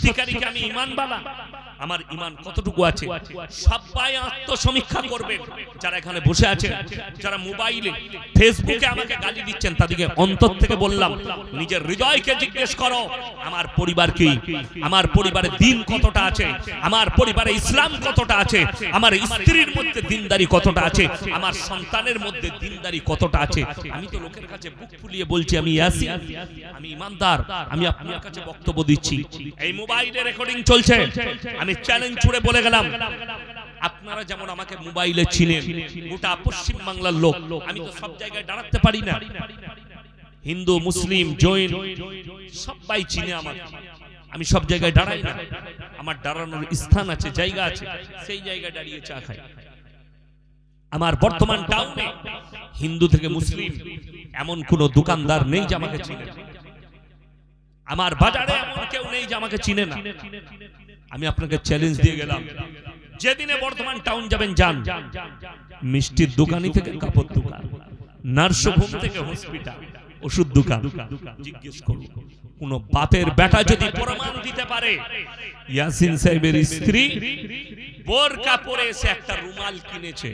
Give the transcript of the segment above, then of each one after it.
সত্যিকারী আমি ইমান বালা আমার ইমান কতটুকু আছে? সবাই আত্মসমীক্ষা করবেন। যারা এখানে বসে আছেন যারা মোবাইলে, ফেসবুকে আমাকে গালি দিচ্ছেন, তাদেরকে অন্তর থেকে বললাম, নিজের হৃদয়কে জিজ্ঞেস করো, আমার পরিবার কি? আমার পরিবারে দিন কতটা আছে? আমার পরিবারে ইসলাম কতটা আছে? আমার স্ত্রীর মধ্যে দিনদারি কতটা আছে? আমার সন্তানের মধ্যে দিনদারি কতটা আছে? আমি তো লোকের কাছে বুক ফুলিয়ে বলছি, আমি ইয়াসি আমি ইমানদার, আমি আপনার কাছে বক্তব্য দিচ্ছি। এই মোবাইলে রেকর্ডিং চলছে। আমি চ্যালেঞ্জ ছুড়ে বলে গেলাম, আপনারা যেমন আমাকে মোবাইলে চিনেন গোটা পশ্চিম বাংলার লোক, আমি তো সব জায়গায় দাঁড়াতে পারি না। হিন্দু, মুসলিম, জৈন, সবাই চিনে আমাকে আমি সব জায়গায় দাঁড়াই না। আমার দাঁড়ানোর স্থান আছে, জায়গা আছে, সেই জায়গায় দাঁড়িয়ে চা খাই। আমার বর্তমান টাউনে হিন্দু থেকে মুসলিম এমন কোন দোকানদার নেই যে আমাকে চিনে। আমার বাজারে এমন কেউ নেই যে আমাকে চিনে না। আমি আপনাকে চ্যালেঞ্জ দিয়ে গেলাম। যেদিনে বর্তমান টাউন যাবেন, যান। মিষ্টির দোকানি থেকে কাপড় দোকান নার্সিংহোম থেকে হসপিটাল ওষুধ দোকান। জিজ্ঞেস করুন, কোন বাপের বেটা যদি প্রমাণ দিতে পারে? ইয়াসিন সাহেবের স্ত্রী বোরকা পরে এসে একটা রুমাল কিনেছে।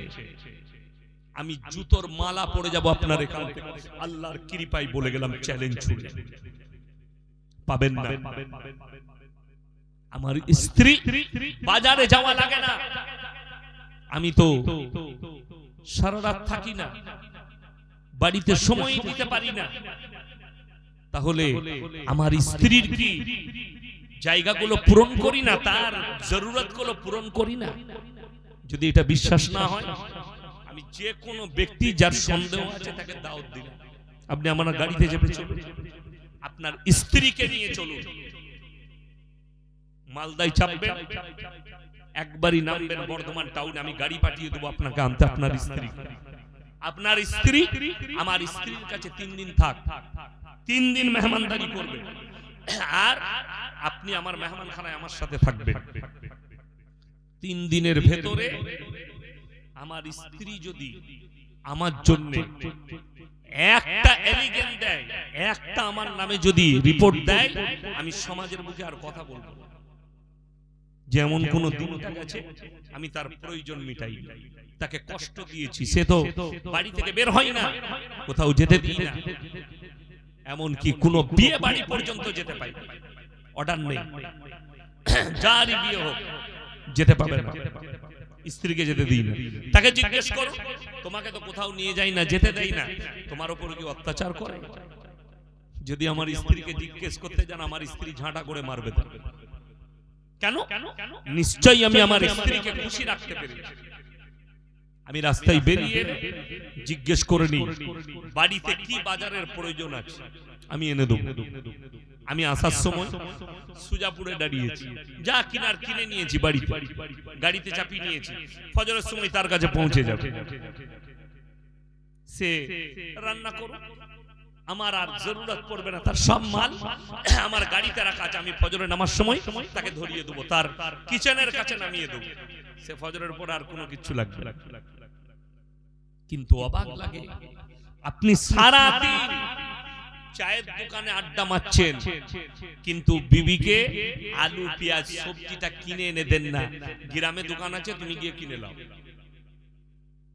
আমি জুতোর মালা পরে যাব আপনার এখান থেকে। আল্লাহর কৃপায় বলে গেলাম চ্যালেঞ্জ ছুড়ে পাবেন না। আমার স্ত্রী বাজারে যাওয়া লাগে না। আমি তো সারা রাত থাকি না। বাড়িতে সময় দিতে পারি না। তাহলে আমার স্ত্রীর কি জায়গাগুলো পূরণ করি না, তার জরুরতগুলো পূরণ করি না? যদি এটা বিশ্বাস না হয়, আমি যে কোনো ব্যক্তি যার সন্দেহ আছে তাকে দাওয়াত দিলাম। আপনি আমার গাড়িতে চেপে চলুন। আপনার স্ত্রীকে নিয়ে চলুন। মালদায় চাপবেন একবারই নামবেন বর্ধমান টাউনে, আমি গাড়ি পাঠিয়ে দেবো আপনাকে, আনতে আপনার স্ত্রী। আপনার স্ত্রী, আমার স্ত্রীর কাছে তিন দিন থাক, তিন দিন মেহমানদারি করবে। আর আপনি আমার মেহমানখানায় আমার সাথে থাকবেন তিন দিনের ভেতরে আমার স্ত্রী যদি আমার জন্য একটা এলিগেন দেয়, একটা আমার নামে যদি রিপোর্ট দেয়, আমি সমাজের মুখে আর কথা বলব না। যেমন কোন দিনটা গেছে আমি তার প্রয়োজন মিটাই তাকে কষ্ট দিয়েছি সে তো বাড়ি থেকে বের হয় না। কোথাও যেতে দিই না। এমন কি কোন বিয়ে বাড়ি পর্যন্ত যেতে পাই অর্ডার নেই। যারই বিয়ে হোক যেতে পাবে না। স্ত্রীকে যেতে দিই না। তাকে জিজ্ঞেস করো তোমাকে তো কোথাও নিয়ে যাই না যেতে দেই না। তোমার উপর কি অত্যাচার করে? যদি আমার স্ত্রীকে জিজ্ঞেস করতে যান আমার স্ত্রী ঝাঁটা করে মারবে তাকে। কেন? নিশ্চয়ই আমি আমার স্ত্রীকে খুশি রাখতে পেরেছি। আমি রাস্তায় বেরিয়ে জিজ্ঞেস করে নি বাড়িতে কি বাজারের প্রয়োজন আছে? আমি এনে দেবো। আমি আসার সময় সুজাপুরে দাঁড়িয়েছি যা কিনার কিনে নিয়েছি বাড়িতে। গাড়িতে চাপিয়ে নিয়েছি। ফজরের সময় তার কাছে পৌঁছে যাবে। সে রান্না করুক। আমার আর জরুরত পড়বে না। তার সব মাল আমার গাড়িতে রাখা আছে আমি ফজরে নামার সময় তাকে ধরিয়ে দেবো। তার কিচেনের কাছে নামিয়ে দেবো। সে ফজরের পর আর কোনো কিছু লাগবে কিন্তু অবাক লাগে আপনি সারা দিন চায়ের দোকানে আড্ডা মারছেন কিন্তু বিবিকে আলু পেঁয়াজ সবজিটা কিনে এনে দেন না। গ্রামে দোকান আছে তুমি গিয়ে কিনে নাও।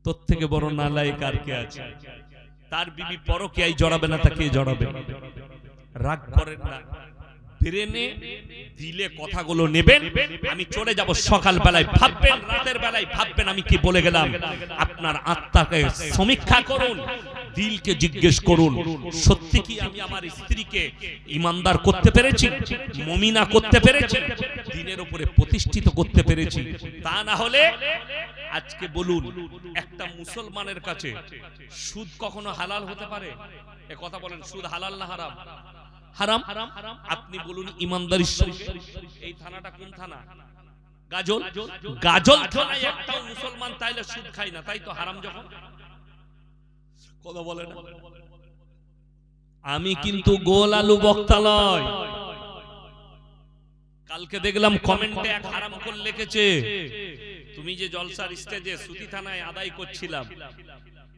তোর থেকে বড় নালাই কার কে আছে? তার বিবি পরকিয়াই জড়াবে না, তাকে জড়াবে। রাগ করেন না। দিলে কথাগুলো নেবেন, আমি চলে যাব সকাল বেলায় ভাববেন, রাতের বেলায় ভাববেন আমি কি বলে গেলাম। আপনার আত্মাকে সমীক্ষা করুন। দিলকে জিজ্ঞেস করুন, সত্যি কি আমি আমার স্ত্রীকে ইমানদার করতে পেরেছি, মমিনা করতে পেরেছি, দিনের উপরে প্রতিষ্ঠিত করতে পেরেছি? তা না হলে আজকে বলুন, একটা মুসলমানের কাছে সুদ কখনো হালাল হতে পারে? এ কথা বলেন, সুদ হালাল না হারাম? হারাম? আপনি বলুন ইমানদারির এই থানাটা কোন থানা? গাজল? গাজল থানায় মুসলমান তাইলে সুদ খায় না, তাই তো হারাম যখন? কথা বলে আমি কিন্তু গোল আলু বক্তা নয়। কালকে দেখলাম কমেন্টে এক হারাম করে লিখেছে। তুমি যে জলসার স্টেজে সুতি থানায় আদায় করছিলাম,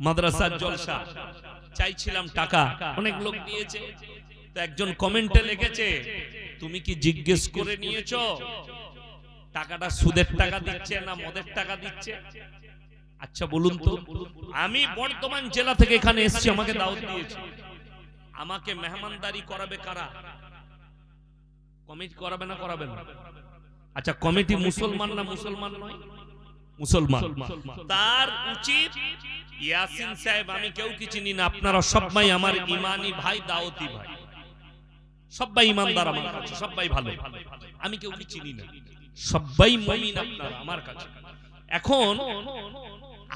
মাদ্রাসার জলসা, চাইছিলাম টাকা, অনেক লোক দিয়েছে তো একজন কমেন্টে লিখেছে, তুমি কি জিজ্ঞেস করে নিয়েছো? টাকাটা সুদের টাকা দিচ্ছে না মদের টাকা দিচ্ছে? আচ্ছা বলুন তো। আমি বর্তমান জেলা থেকে এখানে এসেছি, আমাকে দাওয়াত দিয়েছে। আমাকে মেহমানদারি করাবে কারা? কমিটি করাবে না করাবে না? আচ্ছা কমিটি মুসলমান না মুসলমান নয়? মুসলমান। তার উচিত ইয়াসিন সাহেব, আমি কেউ কি চিনি না? আপনারা সবাই আমার ইমানি ভাই দাওতি ভাই। সবাই ইমানদার আমার কাছে, সবাই ভালো। আমি কেউ কি চিনি না? সবাই মমিন আপনারা, আমার কাছে। এখন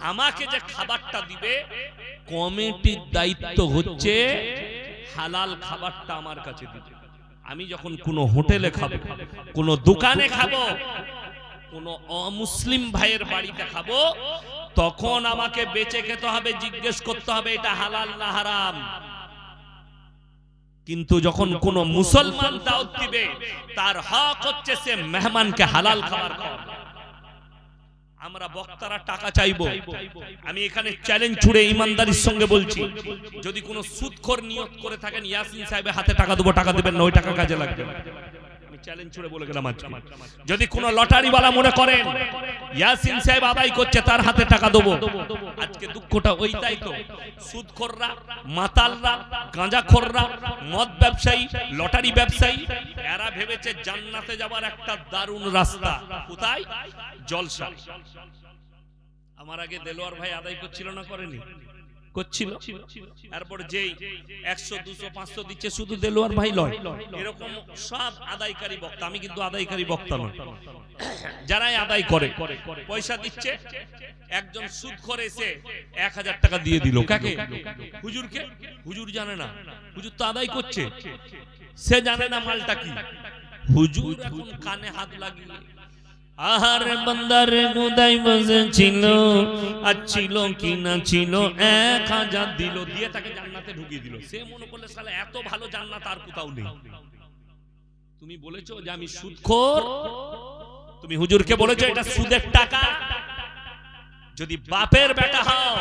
আমাকে যে খাবারটা দিবে কমিটির দায়িত্ব হচ্ছে হালাল খাবারটা আমার কাছে দিবে আমি যখন কোনো হোটেলে খাব কোনো দোকানে খাব কোনো অমুসলিম ভাইয়ের বাড়িতে খাব তখন আমাকে বেঁচে খেতে হবে জিজ্ঞেস করতে হবে এটা হালাল না হারাম। কিন্তু যখন কোন মুসলমান দাওয়াত দিবে তার হক হচ্ছে সে মেহমানকে হালাল খাবার খাওয়াবে। আমরা বক্তারা টাকা চাইব। আমি এখানে চ্যালেঞ্জ ছুড়ে ইমানদারির সঙ্গে বলছি যদি কোনো সুদখোর নিয়োগ করে থাকেন ইয়াসিন সাহেবের হাতে টাকা দেবো টাকা দেবেন না ওই টাকা কাজে লাগবে। চ্যালেঞ্জ ছুড়ে বলে গেলাম আজকে। যদি কোনো লটারিওয়ালা মনে করেন ইয়াসিন সাহেব আদায় করছে তার হাতে টাকা দেবো। আজকে দুঃখটা ওইটাই তো। সুদখোররা মাতালরা গাঁজাখোররা মদ ব্যবসায়ী লটারি ব্যবসায়ী এরা ভেবেছে জান্নাতে যাবার একটা দারুণ রাস্তা। কোথায়? জলসা। আমার আগে দেলোয়ার ভাই আদায় করছিল না করেনি? তারপর যেই একশো, দুশো, পাঁচশো দিচ্ছে, শুধু দেলোয়ার ভাই এরকম সব আদায়কারী বক্তা। আমি কিন্তু আদায়কারী বক্তা নয় যারাই আদায় করে, পয়সা দিচ্ছে, একজন সুদ করে এক হাজার টাকা দিয়ে দিল। কাকে? হুজুরকে? হুজুর জানে না। হুজুর তো আদায় করছে। সে জানে না মালটা কি। হুজুর এখন কানে হাত লাগিয়ে আহার বান্দার বসে ছিল। আর ছিল কি না ছিল, এক হাজার দিল দিয়ে তাকে জান্নাতে ঢুকিয়ে দিল। সে মনে করলে সালে এত ভালো জান্নাত আর কোথাও নেই। তুমি বলেছ যে আমি সুদখোর? তুমি হুজুরকে বলেছ, এটা সুদের টাকা। যদি বাপের বেটা হও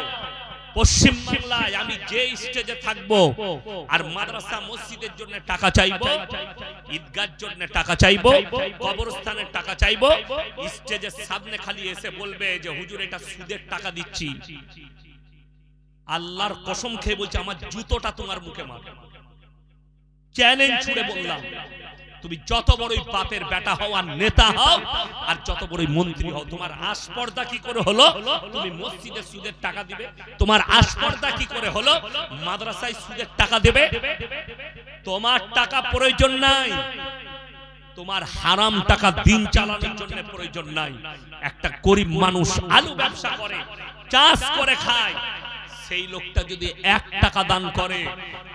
পশ্চিম বাংলায় আমি যে স্টেজে থাকব, আর মাদ্রাসা মসজিদের জন্য টাকা চাইব, ঈদগার জন্য টাকা চাইব, কবরস্থানের টাকা চাইব স্টেজের সামনে খালি এসে বলবে যে, হুজুর, এটা সুদের টাকা দিচ্ছি। আল্লাহর কসম খেয়ে বলছে, আমার জুতোটা তোমার মুখে মারবে চ্যালেঞ্জ ছুড়ে বললাম। তুমি যত বড়ই পাপের বেটা হও আর নেতা হও, আর যত বড়ই মন্ত্রী হও, তোমার আস্পর্দা কি করে হলো? তুমি মসজিদে সুদের টাকা দিবে, তোমার আস্পর্দা কি করে হলো? মাদ্রাসায় সুদের টাকা দেবে? তোমার টাকা প্রয়োজন নাই। তোমার হারাম টাকা দিন চালানোর জন্য প্রয়োজন নাই। একটা গরিব মানুষ আলু ব্যবসা করে, চাষ করে খায় সেই লোকটা যদি এক টাকা দান করে,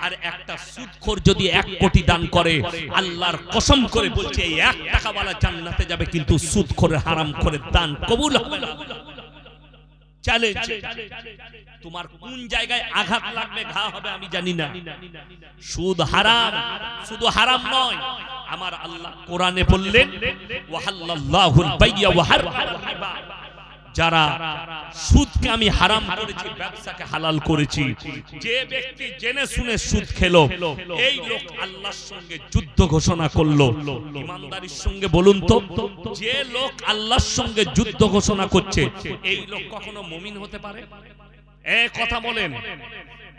আর একটা সুদখোর যদি এক কোটি দান করে, আল্লাহর কসম করে বলছে, এই এক টাকা वाला জান্নাতে যাবে, কিন্তু সুদখোরের হারাম করে দান কবুল হবে না। তোমার কোন জায়গায় আঘাত লাগবে, ঘা হবে আমি জানি না। সুদ হারাম, শুধু হারাম নয়, আমার আল্লাহ কোরআনে বললেন, ওয়াহাল্লাল্লাহুল বাইয়া ওয়া হাররামাল রিবা যারা সুদকে আমি হারাম করেছি, ব্যবসাকে হালাল করেছি, যে ব্যক্তি জেনে শুনে সুদ খেলো, এই লোক আল্লাহর সঙ্গে যুদ্ধ ঘোষণা করল। ইমানদারির সঙ্গে বলুন তো, যে লোক আল্লাহর সঙ্গে যুদ্ধ ঘোষণা করছে, এই লোক কখনো মুমিন হতে পারে? এ কথা বলেন,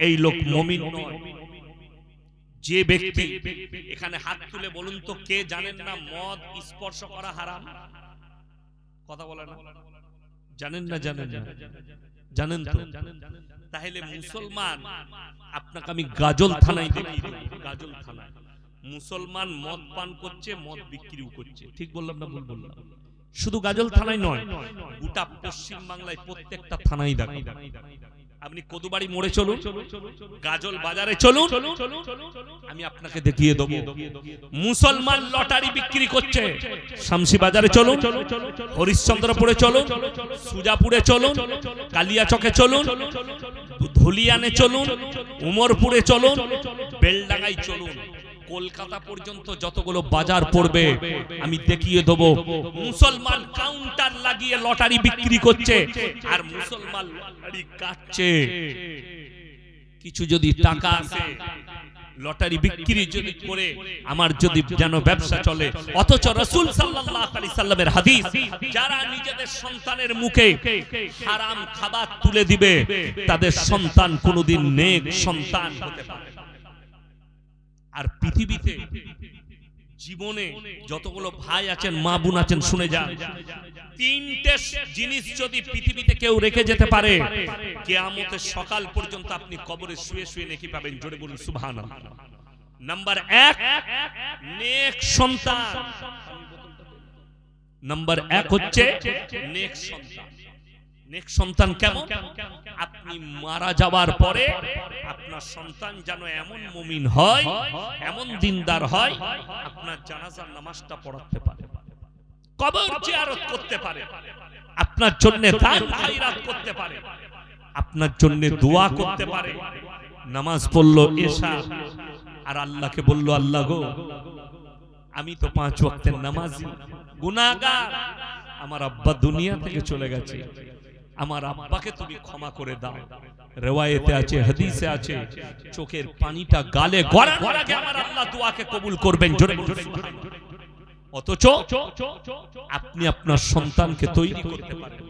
এই লোক মুমিন নয়। যে ব্যক্তি, এখানে হাত তুলে বলুন তো, কে জানেন না মদ স্পর্শ করা হারাম? কথা বলে না। জানেন না জানেন না জানেন তো? তাহলে মুসলমান আপনাকে আমি গাজল থানায় দেখি দেব। গাজল থানায়। মুসলমান মদ পান করছে মদ বিক্রিও করছে। ঠিক বললাম না ভুল বললাম? শুধু গাজল থানায় নয় গোটা পশ্চিম বাংলায় প্রত্যেকটা থানায় দেখো। আপনি কদুবাড়ি মোড়ে চলুন, গাজল বাজারে চলুন, আমি আপনাকে দেখিয়ে দেবো। মুসলমান লটারি বিক্রি করছে শামসি বাজারে চলুন, হরিশ্চন্দ্রপুরে চলুন, সুজাপুরে চলুন, কালিয়াচকে চলুন, ধুলিয়ানে চলুন, উমরপুরে চলুন, বেলডাঙ্গায় চলুন। কলকাতা পর্যন্ত যতগুলো বাজার পড়বে, আমি দেখিয়ে দেবো, মুসলমান কাউন্টার লাগিয়ে লটারি বিক্রি করছে, আর মুসলমান লটারি কাটছে কিছু যদি টাকা আসে লটারি বিক্রি যদি করে, আমার যদি যেন ব্যবসা চলে, অথচ রসুল সাল্লামের হাদিস, যারা নিজেদের সন্তানের মুখে হারাম খাবার তুলে দিবে, তাদের সন্তান কোনোদিন নেক সন্তান হতে পারে। আর পৃথিবীতে জীবনে যতগুলো ভাই আছেন, মা বোন আছেন, শুনে যান। তিনটে জিনিস যদি পৃথিবীতে কেউ রেখে যেতে পারে, কেয়ামতের সকাল পর্যন্ত আপনি কবরে শুয়ে শুয়ে নেকি পাবেন। জোরে বলুন, সুবহানাল্লাহ। নাম্বার এক, নেক সন্তান। নাম্বার এক হচ্ছে নেক সন্তান। নেক সন্তান কেমন? আপনি মারা যাওয়ার পরে আপনার সন্তান যেন এমন মুমিন হয় এমন দিনদার হয় আপনার জানাজার নামাজটা পড়াতে পারে। কবর জিয়ারত করতে পারে। আপনার জন্য দান খায়রাত করতে পারে। আপনার জন্য দোয়া করতে পারে। নামাজ পড়ল এশা আর আল্লাহকে বলল আল্লাহ গো আমি তো পাঁচ ওয়াক্তের নামাজি গুনাহগার। আমার আব্বা দুনিয়া থেকে চলে গেছে। আমার আব্বাকে তুমি ক্ষমা করে দাও। রেওয়ায়েতে আছে হাদিসে আছে চোখের পানিটা গালে গড়ানোর আগে আমার আল্লাহ দোয়াকে কবুল করবেন জোরে বলুন। অথচ আপনি আপনার সন্তানকে তৈরি করতে পারেন।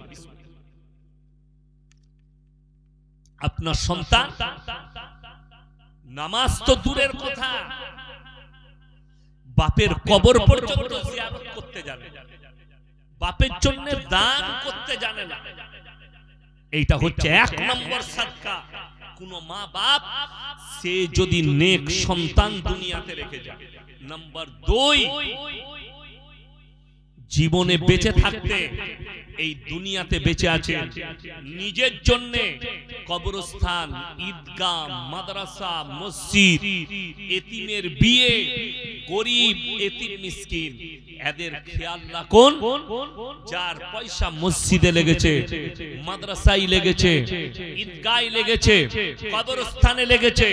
আপনার সন্তান নামাজ তো দূরের কথা। বাপের কবর পর্যন্ত জিয়ারত করতে জানে। বাপের জন্য দান করতে জানে না। এইটা হচ্ছে এক নম্বর সাদকা কোন মা বাপ সে যদি নেক সন্তান দুনিয়াতে রেখে যায়। নাম্বার দুই জীবনে বেঁচে থাকতে এই দুনিয়াতে বেঁচে আছে নিজের জন্য কবরস্থান ঈদগাহ মাদ্রাসা মসজিদ এতিমের বিয়ে গরিব এতিম মিসকিন। এদের খেয়াল রাখুন যার পয়সা মসজিদে লেগেছে মাদ্রাসায় লেগেছে ঈদগায় লেগেছে কবরস্থানে লেগেছে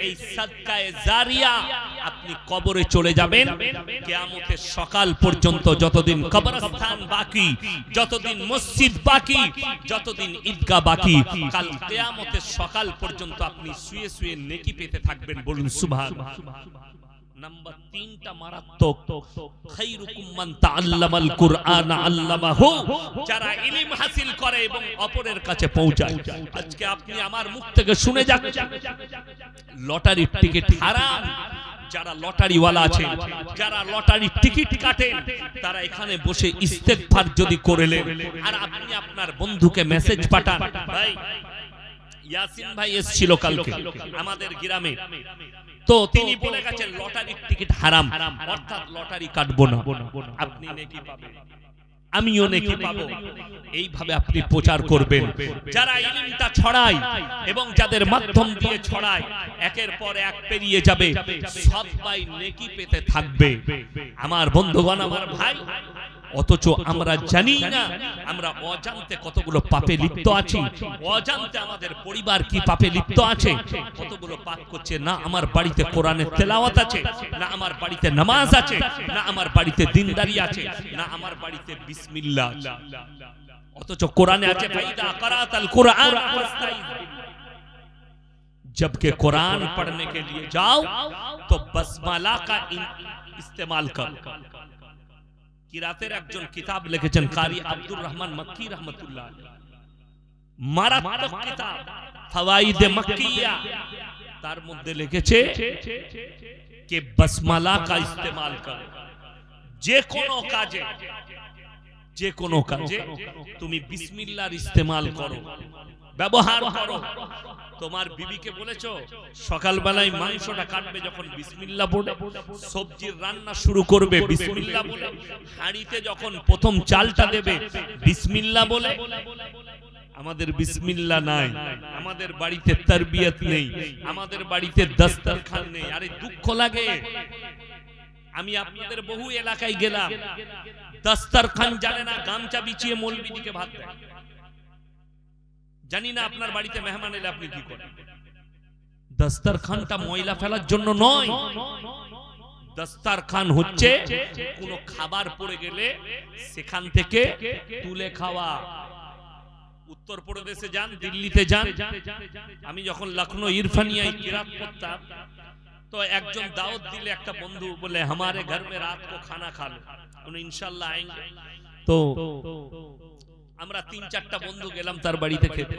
এই সাদকায়ে জারিয়া আপনি কবরে চলে যাবেন। কিয়ামতের সকাল পর্যন্ত যতদিন কবরস্থান বাকি, যতদিন মসজিদ বাকি, যতদিন ঈদগাহ বাকি, কাল কিয়ামতের সকাল পর্যন্ত আপনি শুয়ে শুয়ে নেকি পেতে থাকবেন বলুন সুবহানাল্লাহ নাম্বার লটারির টিকিট হারাম যারা লটারিওয়ালা আছে যারা লটারি টিকিট কাটেন, তারা এখানে বসে ইস্তেকফার যদি করেলেন আর আপনি আপনার বন্ধুকে মেসেজ পাঠান, ভাই, ইয়াসিন ভাই এসেছিল কালকে আমাদের গ্রামে। তো তিনি বলে গেছেন, লটারির টিকিট হারাম, অর্থাৎ লটারি কাটবো না। আপনি নেকি পাবেন। আমিও নেকি পাবো। এইভাবে আপনি প্রচার করবেন। যারা ইলিমটা ছড়ায় এবং যাদের মাধ্যম দিয়ে ছড়ায় একের পর এক পেরিয়ে যাবে সবাই নেকি পেতে থাকবে। আমার বন্ধুগণ আমার ভাই অথচ আমরা জানি না আমরা অজান্তে কতগুলো পাপে লিপ্ত আছি অজান্তে আমাদের পরিবার কি পাপে লিপ্ত আছে কতগুলো পাপ করছে না আমার বাড়িতে কোরআনের তেলাওয়াত আছে না আমার বাড়িতে নামাজ আছে না আমার বাড়িতে দিনদারি আছে না আমার বাড়িতে বিসমিল্লাহ আছে অথচ কোরআনে আছে ফাইদা কারাতাল কুরআন ফাস্তাইজ जबकि कुरान पढ़ने के लिए जाओ तो बसमाला का इन- इस्तेमाल करो কিরাতের একজন কিতাব লিখেছেন কারি আব্দুর রহমান মক্কি রহমতুল্লাহ মারাত্মক কিতাব ফাওয়াইদে মক্কিয়া তার মধ্যে লিখেছে কে বসমালা কা ইস্তেমাল করো যে কোনো কাজে যে কোনো কাজে তুমি বিসমিল্লাহর ইস্তেমাল করো ব্যবহার করো তোমার বিবিকে বলেছ, সকালবেলায় মাংসটা কাটবে যখন বিসমিল্লাহ বলে সবজির রান্না শুরু করবে বিসমিল্লাহ বলে হাঁড়িতে যখন প্রথম চালটা দেবে বিসমিল্লাহ বলে আমাদের বিসমিল্লা নাই, আমাদের বাড়িতে তারবিয়ত নেই, আমাদের বাড়িতে দস্তরখান নেই, আরে দুঃখ লাগে। আমি আপনাদের বহু এলাকায় গেলাম, দস্তরখান জানে না, গামছা বিছিয়ে মৌলবিদিকে ভাত দেয়। জানি না আপনার বাড়িতে মেহমান এলে আপনি কি করেন। দস্তারখানটা ময়লা ফেলার জন্য নয়। দস্তারখান হচ্ছে কোনো খাবার পড়ে গেলে সেখান থেকে তুলে খাওয়া। উত্তর প্রদেশে যান দিল্লিতে যান। আমি যখন লখনৌ ইরফানিয়ায় কিরাত করতাম তো একজন দাওয়াত দিলে একটা বন্ধু বলে हमारे ঘর में রাত को খানা खा लो उन्हें इंशाल्लाह आएंगे আমরা তিন চারটা বন্ধু গেলাম তার বাড়িতে খেতে।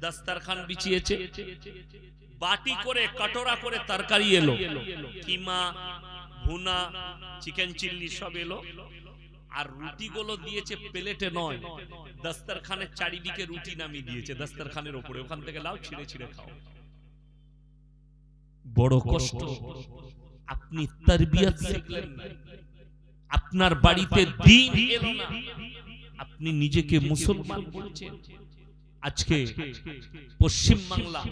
দাস্তারখান বিছিয়েছে। বাটি করে কটোরা করে তরকারি এলো। কিমা ভুনা চিকেন চিল্লি সব এলো। আর রুটিগুলো দিয়েছে প্লেটে নয়। দাস্তারখানের চারিদিকে রুটি নামিয়ে দিয়েছে। দাস্তারখানের উপরে ওখান থেকে লাও ছিঁড়ে ছিঁড়ে খাও। বড় কষ্ট। আপনি তরবিয়ত শিখলেন না। আপনার বাড়িতে দিন এলো না। আপনি নিজেকে মুসলমান বলছেন। আজকে পশ্চিম বাংলা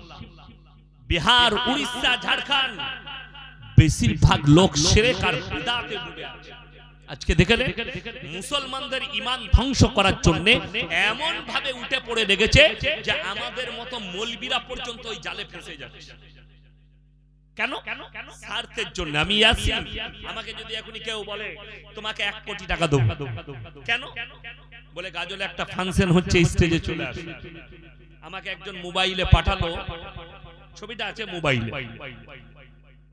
বিহার, উড়িষ্যা, ঝাড়খণ্ড, বেশিরভাগ লোক আছে। আজকে দেখেন মুসলমানদের ইমান ধ্বংস করার জন্য এমন ভাবে উঠে পড়ে লেগেছে যে আমাদের মতো মলবিরা পর্যন্ত ওই জালে ফেসে যাচ্ছে। আমি আমাকে যদি এখনই কেউ বলে, তোমাকে এক কোটি টাকা দেবো। কেন? বলে, গাজলে একটা ফাংশন হচ্ছে, স্টেজে চলে আসে। আমাকে একজন মোবাইলে পাঠালো। ছবিটা আছে মোবাইলে।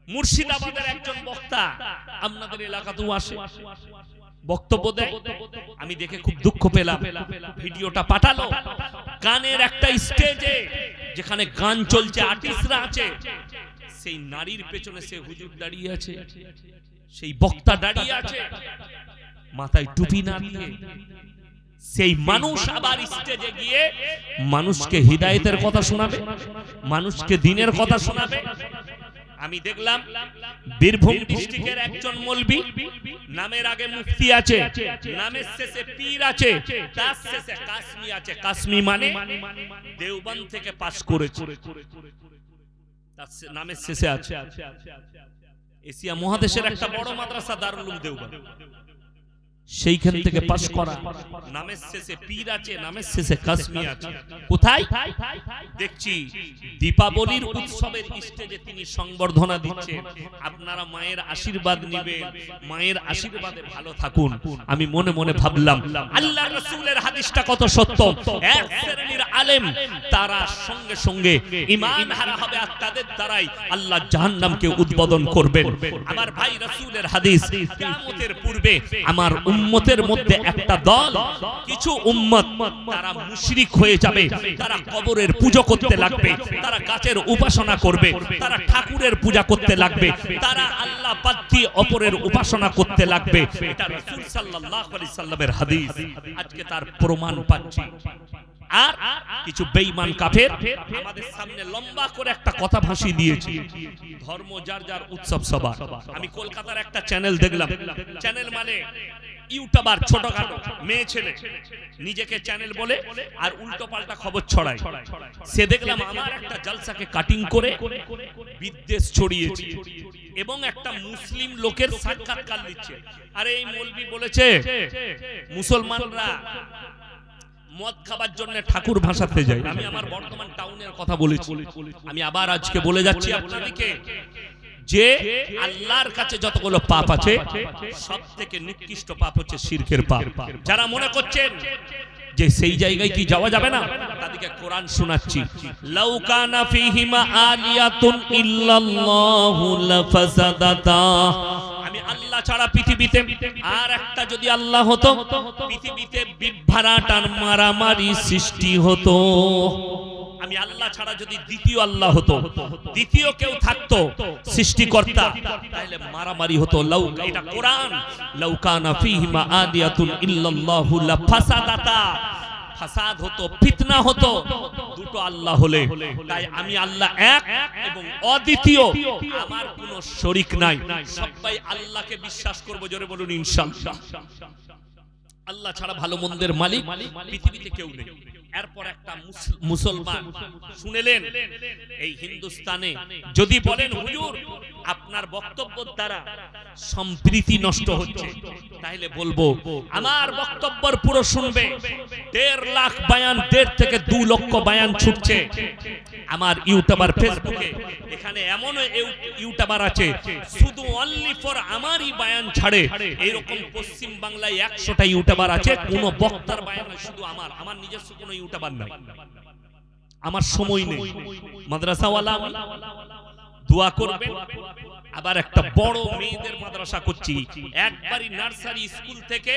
মুর্শিদাবাদের একজন বক্তা আপনাদের এলাকাতেও আসে। বক্তব্য দেয়। আমি দেখে খুব দুঃখ পেলাম। ভিডিওটা পাঠালো। গানের একটা স্টেজে যেখানে গান চলছে, আর্টিস্টরা আছে, সেই নারীর পেছনে সে হুজুর দাঁড়িয়ে আছে, সেই বক্তা দাঁড়িয়ে আছে। মাথায় টুপি না দিয়ে সেই মানুষ আবার স্টেজে গিয়ে মানুষকে হৃদায়তের কথা শোনাবে মানুষকে দিনের কথা শোনাবে। আমি দেখলাম বীরভূম ডিস্ট্রিক্টের একজন মলবি নামের আগে মুফতি আছে নামের শেষে পীর আছে তার শেষে কাশ্মী আছে কাশ্মী মানে দেওবান থেকে করেছে। তার নামের শেষে আছে। এশিয়া মহাদেশের একটা বড় মাদ্রাসা দারুল উলুম দেওবন্দ। সেইখান থেকে পাস করা। নামের শেষে পীর আছে নামের শেষে কাশ্মী আছে। কোথায়? দেখছি দীপাবলির উৎসবের স্টেজে তিনি সংবর্ধনা দিচ্ছেন আপনারা মায়ের আশীর্বাদ নেবেন মায়ের আশীর্বাদে ভালো থাকুন। আমি মনে মনে ভাবলাম আল্লাহ রসুলের হাদিসটা কত সত্য। এক শ্রেণির আলেম তারা সঙ্গে সঙ্গে ইমান হারা হবে আর তাদের দ্বারাই আল্লাহ জাহান্নামকে উদ্বোধন করবেন। আমার ভাই রসুলের হাদিস কিয়ামতের পূর্বে আমার উম্মতের মধ্যে একটা দল, কিছু উম্মত, তারা মুশরিক হয়ে যাবে, তারা কবরের পুজো করতে লাগবে, তারা গাছের উপাসনা করবে, তারা ঠাকুরের পূজা করতে লাগবে, তারা আল্লাহ বাদ দিয়ে অপরের উপাসনা করতে লাগবে। এটা রাসূল সাল্লাল্লাহু আলাইহি সাল্লামের হাদিস। আজকে তার প্রমাণ পাচ্ছি। আর কিছু বেঈমান কাফের আমাদের সামনে লম্বা করে একটা কথা ভাসিয়ে দিয়েছে। ধর্ম যার যার উৎসব সবার। আমি কলকাতার একটা চ্যানেল দেখলাম। চ্যানেল মানে ইউটিউবার, ছোটখাটো মেয়ে ছেলে। নিজেকে চ্যানেল বলে আর উল্টো পাল্টা খবর ছড়ায়। সে দেখলাম আমার একটা জালসাকে কাটিং করে বিদ্বেষ ছড়িয়েছে এবং একটা মুসলিম লোকের সাক্ষাৎকার দিচ্ছে আরে এই মৌলবি বলেছে, মুসলমানরা মদ খাবার জন্য ঠাকুর ভাসাতে যাই। আমি আমার বর্তমান টাউনের কথা বলেছি। আমি আবার আজকে বলে যাচ্ছি আপনাদেরকে যে আল্লাহর কাছে যতগুলো পাপ আছে সব থেকে নিকৃষ্ট পাপ হচ্ছে শিরকের পাপ। যারা মনে করছেন যে সেই জায়গায় কি যাওয়া যাবে না তাদেরকে কোরআন শোনাচ্ছি। লাউকানা ফিহিমা আলিয়াতুন ইল্লাল্লাহু লাফাসাদাতা। আল্লাহ ছাড়া পৃথিবীতে আর একটা যদি আল্লাহ হতো, পৃথিবীতে বিভ্রাট আর মারামারি সৃষ্টি হতো। আমি আল্লাহ ছাড়া যদি দ্বিতীয় আল্লাহ হতো, দ্বিতীয় কেউ থাকতো, সৃষ্টিকর্তা তাহলে মারামারি হতো। লাউ, এটা কোরআন। লাউকানা ফিহিমা আদিয়াতুন ইল্লাল্লাহু লাফাসাদাতা ফাসাদ হতো, ফিতনা হতো, দুটো আল্লাহ হলে। তাই আমি আল্লাহ এক এবং অদ্বিতীয়। আমার কোনো শরিক নাই। সবাই আল্লাহকে বিশ্বাস করব, জোরে বলুন ইনশাআল্লাহ। আল্লাহ ছাড়া ভালো মন্দের মালিক পৃথিবীতে কেউ নেই। এরপর একটা মুসলমান শুনেলেন এই হিন্দুস্তানে। যদি বলেন হুজুর আপনার বক্তব্যের দ্বারা সম্প্রীতি নষ্ট হচ্ছে। তাহলে বলব আমার বক্তব্যর পুরো শুনবে। দেড় লাখ বায়ান দেড় থেকে দু লক্ষ বায়ান ছুটছে। আমার ইউটিউবার ফেসবুকে এখানে এমন ইউ- ইউটিউবার আছে, শুধু অনলি ফর আমারই বায়ান ছাড়ে। এরকম পশ্চিম বাংলায় একশোটা ইউটিউবার আছে, কোন বক্তার বায়ান শুধু আমার। আমার নিজস্ব কোনো ইউটিউবার নাই। আমার সময় নেই। মাদ্রাসাওয়ালা দোয়া করবেন। আবার একটা বড় মেয়েদের মাদ্রাসা করছি। একবারই নার্সারি স্কুল থেকে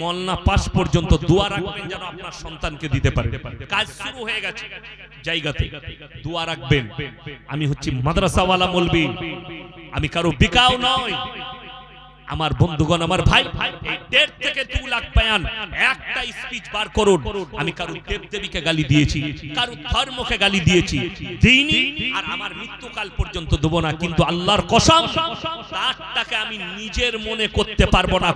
মলনা পাশ পর্যন্ত দোয়া রাখবেন যেন আপনার সন্তানকে দিতে পারে। কাজ শুরু হয়ে গেছে। জায়গাতে। দোয়া রাখবেন। আমি হচ্ছি মাদ্রাসাওয়ালা মলবি। আমি কারও বিকাও নয়। আমার বন্ধুগণ, আমার ভাই দেড় থেকে দু লাখ বয়ান একটা স্পিচ বার করুন। আমি কারও দেব দেবীকে গালি দিয়েছি কারও ধর্মকে গালি দিয়েছি। দিইনি আর আমার মৃত্যুকাল পর্যন্ত দেবো না, কিন্তু আল্লাহর কসম, তারটাকে আমি নিজের মনে করতে পারব না।